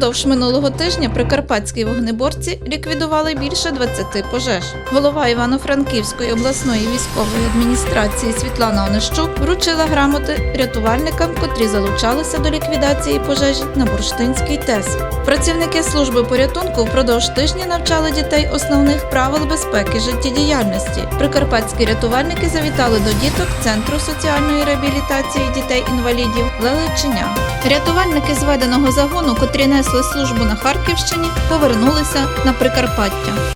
Впродовж минулого тижня прикарпатські вогнеборці ліквідували більше 20 пожеж. Голова Івано-Франківської обласної військової адміністрації Світлана Онищук вручила грамоти рятувальникам, котрі залучалися до ліквідації пожежі на Бурштинський ТЕС. Працівники служби порятунку впродовж тижня навчали дітей основних правил безпеки життєдіяльності. Прикарпатські рятувальники завітали до діток Центру соціальної реабілітації дітей-інвалідів Лелечиня. Рятувальники зведеного загону, котрі несли службу на Харківщині, повернулися на Прикарпаття.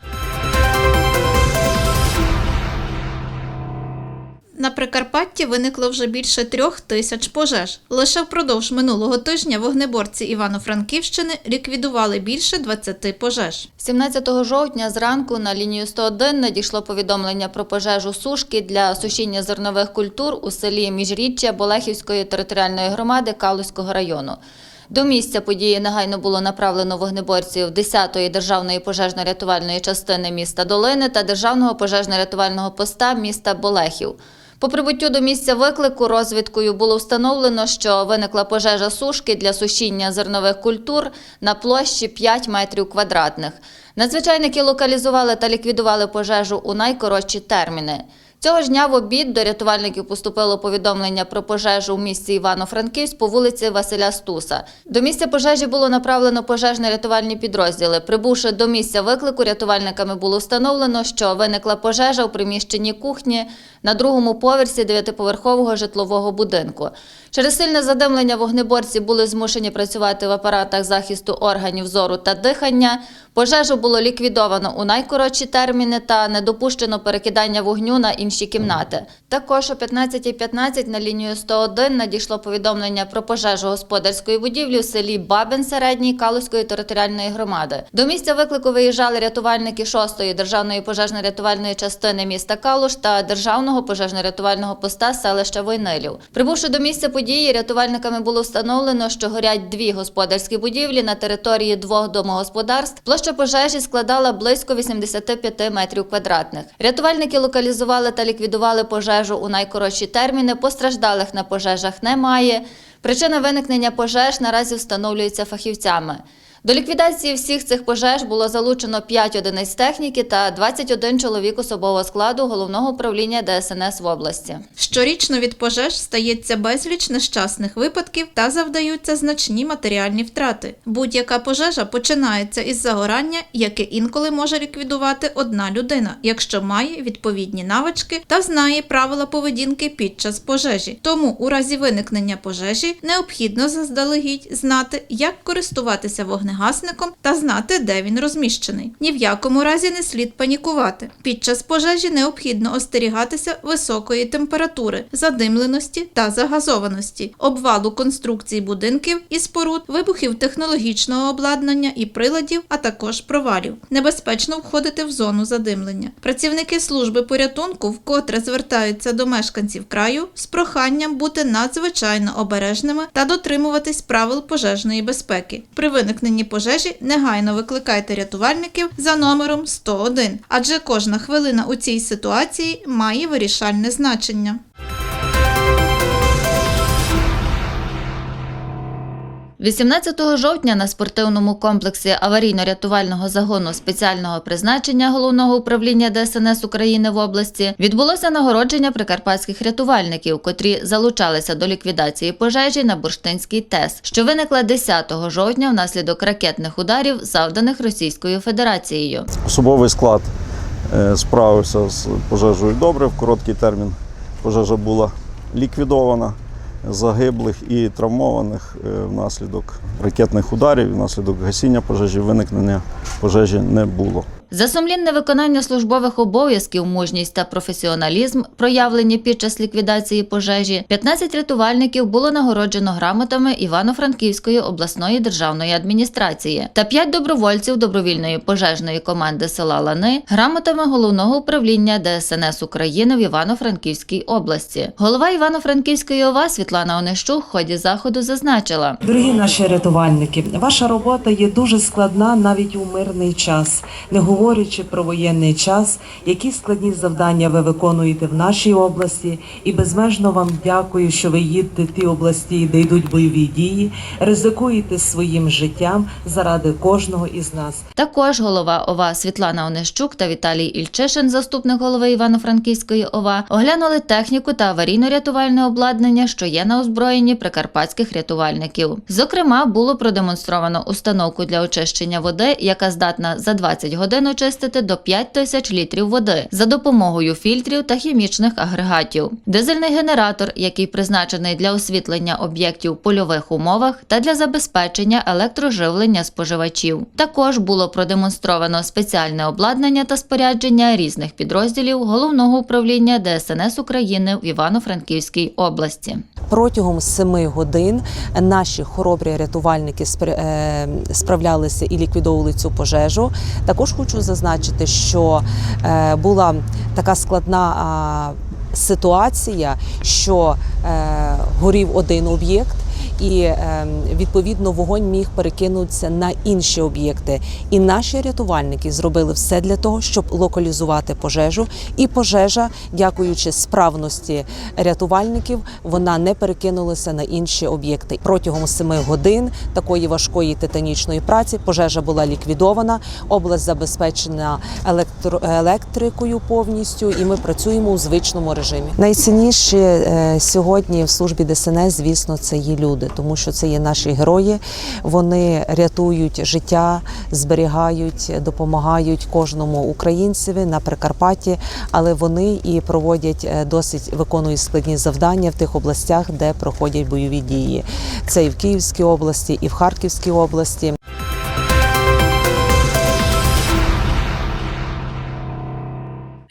На Прикарпатті виникло вже більше трьох тисяч пожеж. Лише впродовж минулого тижня вогнеборці Івано-Франківщини ліквідували більше 20 пожеж. 17 жовтня зранку на лінію 101 надійшло повідомлення про пожежу сушки для сушіння зернових культур у селі Міжріччя Болехівської територіальної громади Калузького району. До місця події негайно було направлено вогнеборців 10-ї державної пожежно-рятувальної частини міста Долини та державного пожежно-рятувального поста міста Болехів. По прибуттю до місця виклику розвідкою було встановлено, що виникла пожежа сушки для сушіння зернових культур на площі 5 метрів квадратних. Надзвичайники локалізували та ліквідували пожежу у найкоротші терміни. Цього ж дня в обід до рятувальників поступило повідомлення про пожежу у місті Івано-Франківськ по вулиці Василя Стуса. До місця пожежі було направлено пожежно-рятувальні підрозділи. Прибувши до місця виклику, рятувальниками було встановлено, що виникла пожежа у приміщенні кухні на другому поверсі дев'ятиповерхового житлового будинку. Через сильне задимлення вогнеборці були змушені працювати в апаратах захисту органів зору та дихання. Пожежу було ліквідовано у найкоротші терміни та не допущено перекидання вогню на інші кімнати. Також о 15.15 на лінію 101 надійшло повідомлення про пожежу господарської будівлі в селі Бабин середньої Калузької територіальної громади. До місця виклику виїжджали рятувальники 6-ї державної пожежно-рятувальної частини міста Калуш та державного пожежно-рятувального поста селища Войнилів. Прибувши до місця події, рятувальниками було встановлено, що горять дві господарські будівлі на території двох домогосподарств. Площа пожежі складала близько 85 метрів квадратних. Рятувальники локалізували та ліквідували пожежу у найкоротші терміни. Постраждалих на пожежах немає. Причина виникнення пожеж наразі встановлюється фахівцями. До ліквідації всіх цих пожеж було залучено 5 одиниць техніки та 21 чоловік особового складу головного управління ДСНС в області. Щорічно від пожеж стається безліч нещасних випадків та завдаються значні матеріальні втрати. Будь-яка пожежа починається із загорання, яке інколи може ліквідувати одна людина, якщо має відповідні навички та знає правила поведінки під час пожежі. Тому у разі виникнення пожежі необхідно заздалегідь знати, як користуватися вогнегасником та знати, де він розміщений. Ні в якому разі не слід панікувати. Під час пожежі необхідно остерігатися високої температури, задимленості та загазованості, обвалу конструкцій будинків і споруд, вибухів технологічного обладнання і приладів, а також провалів. Небезпечно входити в зону задимлення. Працівники служби порятунку вкотре звертаються до мешканців краю з проханням бути надзвичайно обережними та дотримуватись правил пожежної безпеки. При виникненні пожежі негайно викликайте рятувальників за номером 101, адже кожна хвилина у цій ситуації має вирішальне значення. – 18 жовтня на спортивному комплексі аварійно-рятувального загону спеціального призначення головного управління ДСНС України в області відбулося нагородження прикарпатських рятувальників, котрі залучалися до ліквідації пожежі на Бурштинський ТЕС, що виникла 10 жовтня внаслідок ракетних ударів, завданих Російською Федерацією. Особовий склад е, справився з пожежею добре. В короткий термін пожежа була ліквідована. Загиблих і травмованих е, внаслідок ракетних ударів, внаслідок гасіння пожежі, виникнення пожежі не було. За сумлінне виконання службових обов'язків, мужність та професіоналізм, проявлені під час ліквідації пожежі, 15 рятувальників було нагороджено грамотами Івано-Франківської обласної державної адміністрації та 5 добровольців добровільної пожежної команди села Лани грамотами головного управління ДСНС України в Івано-Франківській області. Голова Івано-Франківської ОВА Світлана Онищук в ході заходу зазначила. Дорогі наші рятувальники, ваша робота є дуже складна навіть у мирний час, не говорячи говорячи про воєнний час, які складні завдання ви виконуєте в нашій області, і безмежно вам дякую, що ви їдете в ті області, де йдуть бойові дії, ризикуєте своїм життям заради кожного із нас. Також голова ОВА Світлана Онищук та Віталій Ільчишин, заступник голови Івано-Франківської ОВА, оглянули техніку та аварійно-рятувальне обладнання, що є на озброєнні прикарпатських рятувальників. Зокрема, було продемонстровано установку для очищення води, яка здатна за 20 годин очистити до 5 тисяч літрів води за допомогою фільтрів та хімічних агрегатів. Дизельний генератор, який призначений для освітлення об'єктів в польових умовах та для забезпечення електроживлення споживачів. Також було продемонстровано спеціальне обладнання та спорядження різних підрозділів головного управління ДСНС України в Івано-Франківській області. Протягом семи годин наші хоробрі рятувальники е, справлялися і ліквідовували цю пожежу. Також хочу зазначити, що е, була така складна ситуація, що е, горів один об'єкт. І е, відповідно вогонь міг перекинутися на інші об'єкти. І наші рятувальники зробили все для того, щоб локалізувати пожежу. І пожежа, дякуючи справності рятувальників, вона не перекинулася на інші об'єкти. Протягом семи годин такої важкої титанічної праці пожежа була ліквідована. Область забезпечена електро- електрикою повністю, і ми працюємо у звичному режимі. Найцінніше сьогодні в службі ДСНС, звісно, це є люди, тому що це є наші герої. Вони рятують життя, зберігають, допомагають кожному українцеві на Прикарпатті, але вони і проводять е, досить виконують складні завдання в тих областях, де проходять бойові дії. Це і в Київській області, і в Харківській області.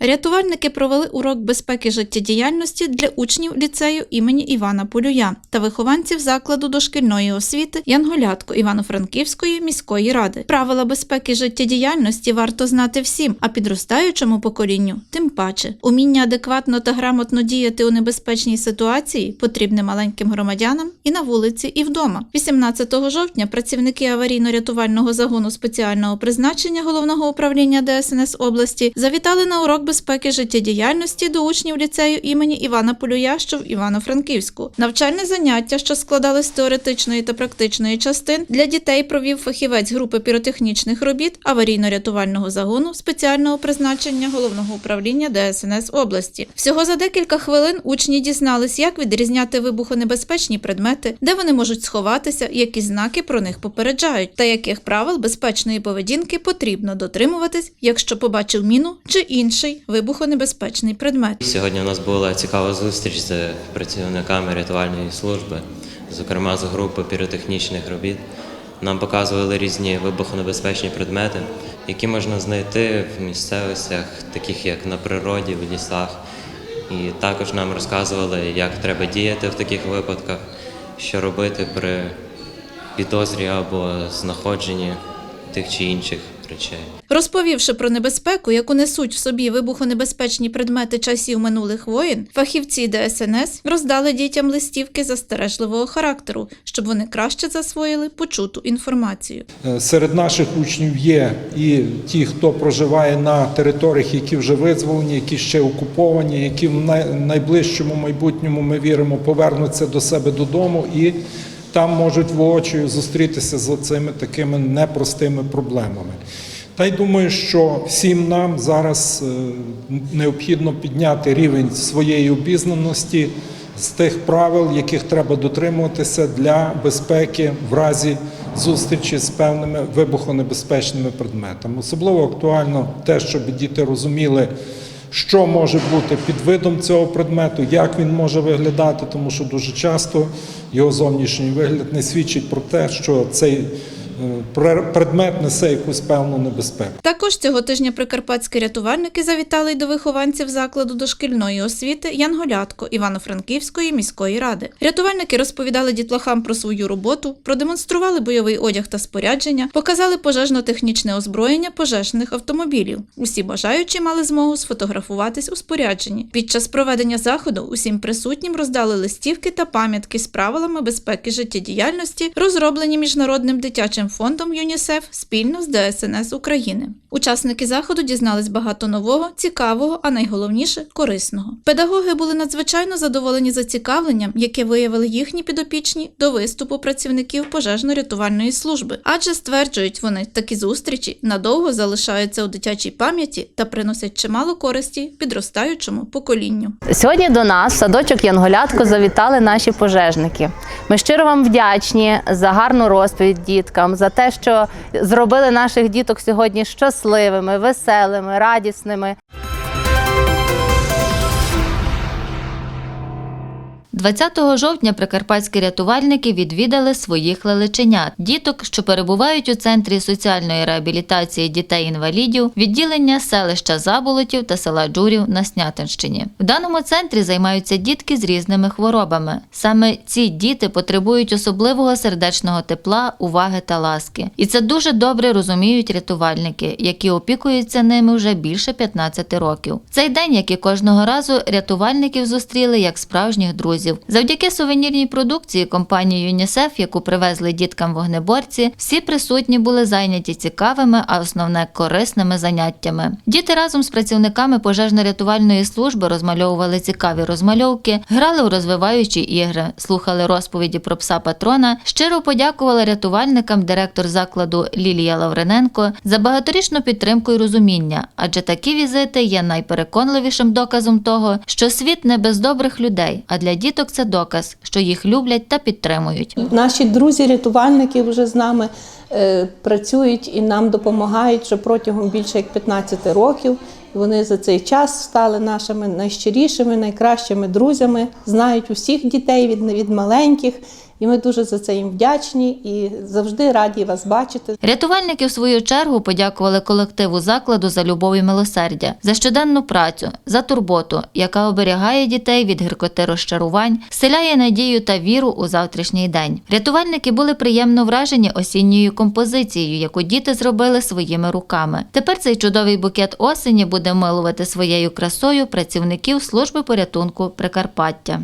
Рятувальники провели урок безпеки життєдіяльності для учнів ліцею імені Івана Полюя та вихованців закладу дошкільної освіти Янголятко Івано-Франківської міської ради. Правила безпеки життєдіяльності варто знати всім, а підростаючому поколінню тим паче. Уміння адекватно та грамотно діяти у небезпечній ситуації потрібне маленьким громадянам і на вулиці, і вдома. 18 жовтня працівники аварійно-рятувального загону спеціального призначення головного управління ДСНС області завітали на урок безпеки життєдіяльності до учнів ліцею імені Івана Полюя, що в Івано-Франківську. Навчальне заняття, що складалось з теоретичної та практичної частин, для дітей провів фахівець групи піротехнічних робіт аварійно-рятувального загону спеціального призначення головного управління ДСНС області. Всього за декілька хвилин учні дізнались, як відрізняти вибухонебезпечні предмети, де вони можуть сховатися, які знаки про них попереджають, та яких правил безпечної поведінки потрібно дотримуватись, якщо побачив міну чи інший вибухонебезпечний предмет. Сьогодні у нас була цікава зустріч з працівниками рятувальної служби, зокрема з групи піротехнічних робіт. Нам показували різні вибухонебезпечні предмети, які можна знайти в місцевостях, таких як на природі, в лісах. І також нам розказували, як треба діяти в таких випадках, що робити при підозрі або знаходженні тих чи інших речей. Розповівши про небезпеку, яку несуть в собі вибухонебезпечні предмети часів минулих воєн, фахівці ДСНС роздали дітям листівки застережливого характеру, щоб вони краще засвоїли почуту інформацію. Е, Серед наших учнів є і ті, хто проживає на територіях, які вже визволені, які ще окуповані, які в найближчому майбутньому ми віримо повернуться до себе додому і там можуть воочию зустрітися з цими такими непростими проблемами. Та й думаю, що всім нам зараз е, необхідно підняти рівень своєї обізнаності з тих правил, яких треба дотримуватися для безпеки в разі зустрічі з певними вибухонебезпечними предметами. Особливо актуально те, щоб діти розуміли, що може бути під видом цього предмету, як він може виглядати, тому що дуже часто його зовнішній вигляд не свідчить про те, що цей предмет несе якусь певну небезпеку. Також цього тижня прикарпатські рятувальники завітали й до вихованців закладу дошкільної освіти Янголятко Івано-Франківської міської ради. Рятувальники розповідали дітлахам про свою роботу, продемонстрували бойовий одяг та спорядження, показали пожежно-технічне озброєння пожежних автомобілів. Усі бажаючі мали змогу сфотографуватись у спорядженні. Під час проведення заходу усім присутнім роздали листівки та пам'ятки з правилами безпеки життєдіяльності, розроблені міжнародним дитячим фондом ЮНІСЕФ спільно з ДСНС України. Учасники заходу дізнались багато нового, цікавого, а найголовніше корисного. Педагоги були надзвичайно задоволені зацікавленням, яке виявили їхні підопічні до виступу працівників пожежно-рятувальної служби, адже стверджують вони, такі зустрічі надовго залишаються у дитячій пам'яті та приносять чимало користі підростаючому поколінню. Сьогодні до нас в садочок Янголятко завітали наші пожежники. Ми щиро вам вдячні за гарну розповідь діткам, за те, що зробили наших діток сьогодні щасливими, веселими, радісними. 20 жовтня прикарпатські рятувальники відвідали своїх лелеченят, діток, що перебувають у центрі соціальної реабілітації дітей-інвалідів, відділення селища Заболотів та села Джурів на Снятинщині. В даному центрі займаються дітки з різними хворобами. Саме ці діти потребують особливого сердечного тепла, уваги та ласки. І це дуже добре розуміють рятувальники, які опікуються ними вже більше 15 років. Цей день, як і кожного разу, рятувальників зустріли як справжніх друзів. Завдяки сувенірній продукції компанії ЮНІСЕФ, яку привезли діткам вогнеборці, всі присутні були зайняті цікавими, а основне корисними заняттями. Діти разом з працівниками пожежно-рятувальної служби розмальовували цікаві розмальовки, грали у розвиваючі ігри, слухали розповіді про пса патрона, щиро подякували рятувальникам директор закладу Лілія Лаврененко за багаторічну підтримку і розуміння, адже такі візити є найпереконливішим доказом того, що світ не без добрих людей, а для діток це доказ, що їх люблять та підтримують. Наші друзі-рятувальники вже з нами е, працюють і нам допомагають вже протягом більше як 15 років. Вони за цей час стали нашими найщирішими, найкращими друзями, знають усіх дітей від, від маленьких. І ми дуже за це їм вдячні і завжди раді вас бачити. Рятувальники в свою чергу подякували колективу закладу за любов і милосердя, за щоденну працю, за турботу, яка оберігає дітей від гіркоти розчарувань, вселяє надію та віру у завтрашній день. Рятувальники були приємно вражені осінньою композицією, яку діти зробили своїми руками. Тепер цей чудовий букет осені буде милувати своєю красою працівників служби порятунку Прикарпаття.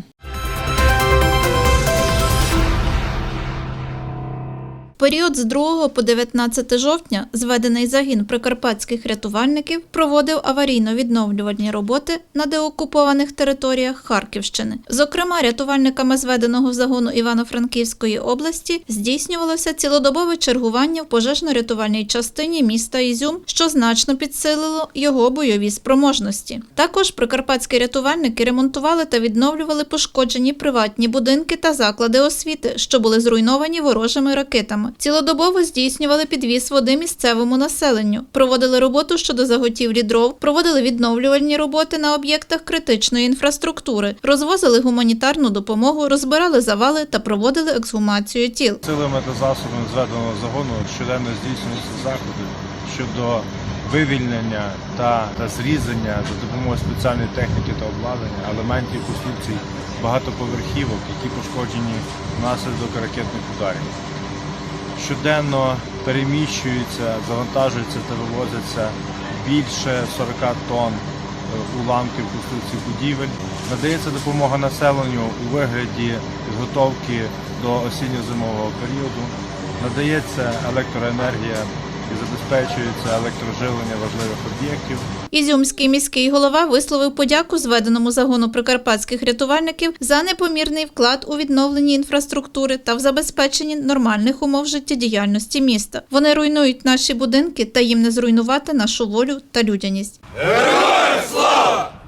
Період з 2 по 19 жовтня зведений загін прикарпатських рятувальників проводив аварійно-відновлювальні роботи на деокупованих територіях Харківщини. Зокрема, рятувальниками зведеного загону Івано-Франківської області здійснювалося цілодобове чергування в пожежно-рятувальній частині міста Ізюм, що значно підсилило його бойові спроможності. Також прикарпатські рятувальники ремонтували та відновлювали пошкоджені приватні будинки та заклади освіти, що були зруйновані ворожими ракетами. Цілодобово здійснювали підвіз води місцевому населенню, проводили роботу щодо заготівлі дров, проводили відновлювальні роботи на об'єктах критичної інфраструктури, розвозили гуманітарну допомогу, розбирали завали та проводили ексгумацію тіл. Силами та засобами зведеного загону щоденно здійснюються заходи щодо вивільнення та, та зрізання за допомогою спеціальної техніки та обладнання елементів конструкцій багатоповерхівок, які пошкоджені внаслідок ракетних ударів. Щоденно переміщуються, завантажуються та вивозяться більше 40 тонн е, уламків конструкцій будівель. Надається допомога населенню у вигляді підготовки до осінньо-зимового періоду. Надається електроенергія і забезпечується електроживлення важливих об'єктів. Ізюмський міський голова висловив подяку зведеному загону прикарпатських рятувальників за непомірний вклад у відновленні інфраструктури та в забезпеченні нормальних умов життєдіяльності міста. Вони руйнують наші будинки та їм не зруйнувати нашу волю та людяність. Героям